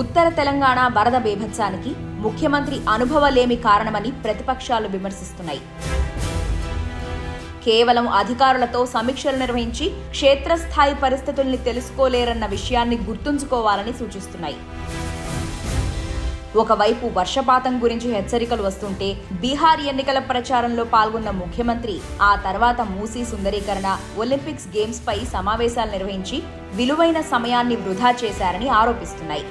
ఉత్తర తెలంగాణ వరద బీభత్సానికి ముఖ్యమంత్రి అనుభవలేమి కారణమని ప్రతిపక్షాలు విమర్శిస్తున్నాయి. కేవలం అధికారులతో సమీక్షలు నిర్వహించి క్షేత్రస్థాయి పరిస్థితుల్ని తెలుసుకోలేరన్న విషయాన్ని గుర్తుంచుకోవాలని సూచిస్తున్నాయి. ఒకవైపు వర్షపాతం గురించి హెచ్చరికలు వస్తుంటే బీహార్ ఎన్నికల ప్రచారంలో పాల్గొన్న ముఖ్యమంత్రి ఆ తర్వాత మూసీ సుందరీకరణ ఒలింపిక్స్ గేమ్స్ పై సమావేశాలు నిర్వహించి విలువైన సమయాన్ని వృధా చేశారని ఆరోపిస్తున్నాయి.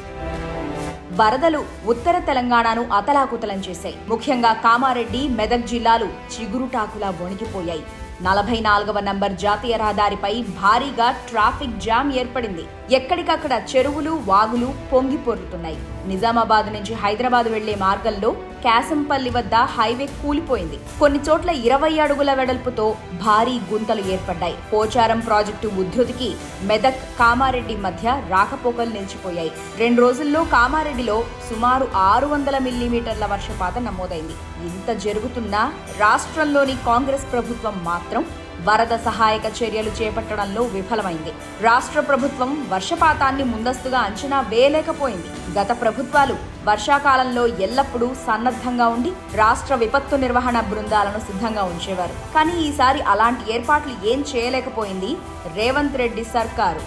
వరదలు ఉత్తర తెలంగాణను అతలాకుతలం చేశాయి. ముఖ్యంగా కామారెడ్డి మెదక్ జిల్లాలు చిగురుటాకులా వణికిపోయాయి. నలభై నాలుగవ నంబర్ జాతీయ రహదారిపై భారీగా ట్రాఫిక్ జామ్ ఏర్పడింది. ఎక్కడికక్కడ చెరువులు వాగులు పొంగి పొర్లుతున్నాయి నిజామాబాద్ నుంచి హైదరాబాద్ వెళ్ళే మార్గంలో క్యాసంపల్లి వద్ద హైవే కూలిపోయింది. కొన్ని చోట్ల ఇరవై అడుగుల వెడల్పుతో భారీ గుంతలు ఏర్పడ్డాయి. పోచారం ప్రాజెక్టు ఉద్ధృతికి మెదక్ కామారెడ్డి మధ్య రాకపోకలు నిలిచిపోయాయి. రెండు రోజుల్లో కామారెడ్డిలో సుమారు ఆరు వందల మిల్లీమీటర్ల వర్షపాతం నమోదైంది. ఇంత జరుగుతున్నా రాష్ట్రంలోని కాంగ్రెస్ ప్రభుత్వం మాత్రం వరద సహాయక చర్యలు చేపట్టడంలో విఫలమైంది. రాష్ట్ర ప్రభుత్వం వర్షపాతాన్ని ముందస్తుగా అంచనా వేయలేకపోయింది. గత ప్రభుత్వాలు వర్షాకాలంలో ఎల్లప్పుడూ సన్నద్ధంగా ఉండి రాష్ట్ర విపత్తు నిర్వహణ బృందాలను సిద్ధంగా ఉంచేవారు. కానీ ఈసారి అలాంటి ఏర్పాట్లు ఏం చేయలేకపోయింది రేవంత్ రెడ్డి సర్కారు.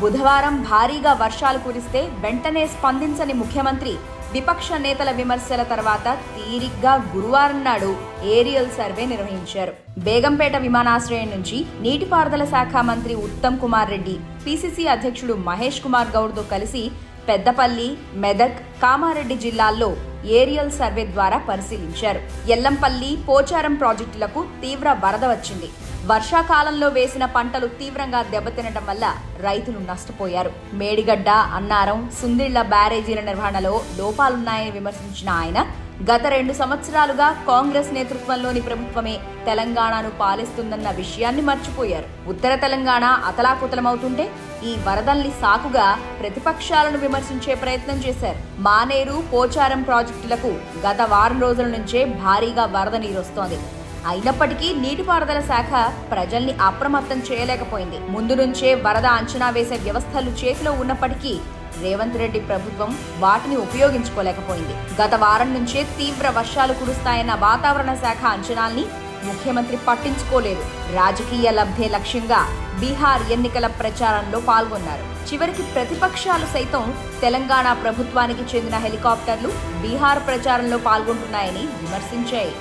బుధవారం భారీగా వర్షాలు కురిస్తే వెంటనే స్పందించని ముఖ్యమంత్రి విపక్ష నేతల విమర్శల తర్వాత తీరిగ్గా గురువారం నాడు ఏరియల్ సర్వే నిర్వహించారు. బేగంపేట విమానాశ్రయం నుంచి నీటిపారుదల శాఖ మంత్రి ఉత్తమ్ కుమార్ రెడ్డి పిసిసి అధ్యక్షుడు మహేష్ కుమార్ గౌడ్తో కలిసి పెద్దపల్లి మెదక్ కామారెడ్డి జిల్లాల్లో ఏరియల్ సర్వే ద్వారా పరిశీలించారు. ఎల్లంపల్లి పోచారం ప్రాజెక్టులకు తీవ్ర వరద వచ్చింది. వర్షాకాలంలో వేసిన పంటలు తీవ్రంగా దెబ్బతినడం వల్ల రైతులు నష్టపోయారు. మేడిగడ్డ అన్నారం సుందిళ్ళ బ్యారేజీల నిర్వహణలో లోపాలున్నాయని విమర్శించిన ఆయన గత రెండు సంవత్సరాలుగా కాంగ్రెస్ నేతృత్వంలోని ప్రభుత్వమే తెలంగాణను పాలిస్తుందన్న విషయాన్ని మర్చిపోయారు. ఉత్తర తెలంగాణ అతలాకుతలమవుతుంటే ఈ వరదల్ని సాకుగా ప్రతిపక్షాలను విమర్శించే ప్రయత్నం చేశారు. మానేరు పోచారం ప్రాజెక్టులకు గత వారం రోజుల నుంచే భారీగా వరద నీరొస్తోంది. అయినప్పటికీ నీటిపారుదల శాఖ ప్రజల్ని అప్రమత్తం చేయలేకపోయింది. ముందు నుంచే వరద అంచనా వేసే వ్యవస్థలు చేతిలో ఉన్నప్పటికీ రేవంత్ రెడ్డి ప్రభుత్వం వాటిని ఉపయోగించుకోలేకపోయింది. గత వారం నుంచే తీవ్ర వర్షాలు కురుస్తాయన్న వాతావరణ శాఖ అంచనాల్ని ముఖ్యమంత్రి పట్టించుకోలేదు. రాజకీయ లబ్ధే లక్ష్యంగా బీహార్ ఎన్నికల ప్రచారంలో పాల్గొన్నారు. చివరికి ప్రతిపక్షాలు సైతం తెలంగాణ ప్రభుత్వానికి చెందిన హెలికాప్టర్లు బీహార్ ప్రచారంలో పాల్గొంటున్నాయని విమర్శించాయి.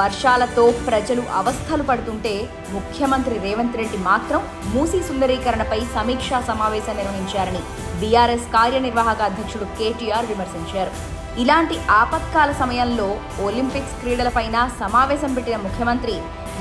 వర్షాలతో ప్రజలు అవస్థలు పడుతుంటే ముఖ్యమంత్రి రేవంత్ రెడ్డి మాత్రం మూసీ సుందరీకరణపై సమీక్షా సమావేశం నిర్వహించారని బీఆర్ఎస్ కార్యనిర్వాహక అధ్యక్షుడు కేటీఆర్ విమర్శించారు. ఇలాంటి ఆపత్కాల సమయంలో ఒలింపిక్స్ క్రీడలపైన సమావేశం పెట్టిన ముఖ్యమంత్రి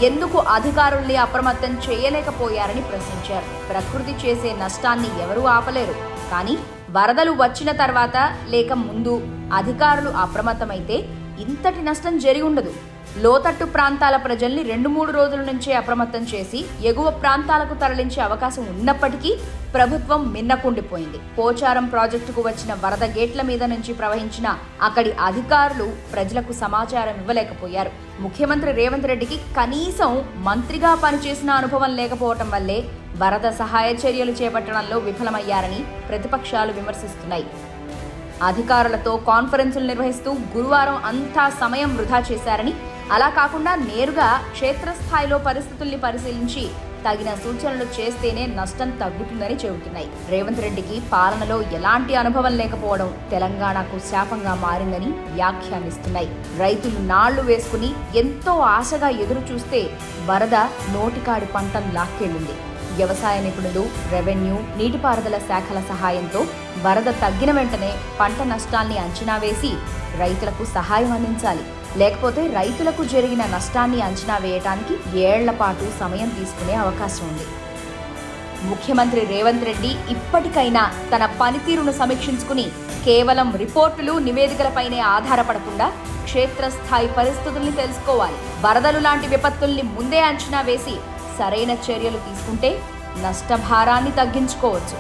ఎందుకు అధికారుల్ని అప్రమత్తం చేయలేకపోయారని ప్రశ్నించారు. ప్రకృతి చేసే నష్టాన్ని ఎవరూ ఆపలేరు. కానీ వరదలు వచ్చిన తర్వాత లేక ముందు అధికారులు అప్రమత్తమైతే ఇంతటి నష్టం జరిగి ఉండదు. లోతట్టు ప్రాంతాల ప్రజల్ని రెండు మూడు రోజుల నుంచే అప్రమత్తం చేసి ఎగువ ప్రాంతాలకు తరలించే అవకాశం ఉన్నప్పటికీ ప్రభుత్వం మిన్నకుండిపోయింది. పోచారం ప్రాజెక్టుకు వచ్చిన వరద గేట్ల మీద నుంచి ప్రవహించిన అక్కడి అధికారులు ప్రజలకు సమాచారం ఇవ్వలేకపోయారు. ముఖ్యమంత్రి రేవంత్ రెడ్డికి కనీసం మంత్రిగా పనిచేసిన అనుభవం లేకపోవటం వల్లే వరద సహాయ చర్యలు చేపట్టడంలో విఫలమయ్యారని ప్రతిపక్షాలు విమర్శిస్తున్నాయి. అధికారులతో కాన్ఫరెన్సులు నిర్వహిస్తూ గురువారం అంతా సమయం వృధా చేశారని అలా కాకుండా నేరుగా క్షేత్రస్థాయిలో పరిస్థితుల్ని పరిశీలించి తగిన సూచనలు చేస్తేనే నష్టం తగ్గుతుందని చెబుతున్నాయి. రేవంత్ రెడ్డికి పాలనలో ఎలాంటి అనుభవం లేకపోవడం తెలంగాణకు శాపంగా మారిందని వ్యాఖ్యానిస్తున్నాయి. రైతులు నాళ్ళు వేసుకుని ఎంతో ఆశగా ఎదురు చూస్తే వరద నోటికాడి పంటను లాక్కెళ్ళింది. వ్యవసాయ నిపుణులు రెవెన్యూ నీటిపారుదల శాఖల సహాయంతో వరద తగ్గిన వెంటనే పంట నష్టాల్ని అంచనా వేసి రైతులకు సహాయం అందించాలి. లేకపోతే రైతులకు జరిగిన నష్టాన్ని అంచనా వేయటానికి ఏళ్ళ పాటు సమయం తీసుకునే అవకాశం ఉంది. ముఖ్యమంత్రి రేవంత్ రెడ్డి ఇప్పటికైనా తన పనితీరును సమీక్షించుకుని కేవలం రిపోర్టులు నివేదికలపైనే ఆధారపడకుండా క్షేత్రస్థాయి పరిస్థితుల్ని తెలుసుకోవాలి. వరదలు లాంటి విపత్తుల్ని ముందే అంచనా వేసి సరైన చర్యలు తీసుకుంటే నష్టభారాన్ని తగ్గించుకోవచ్చు.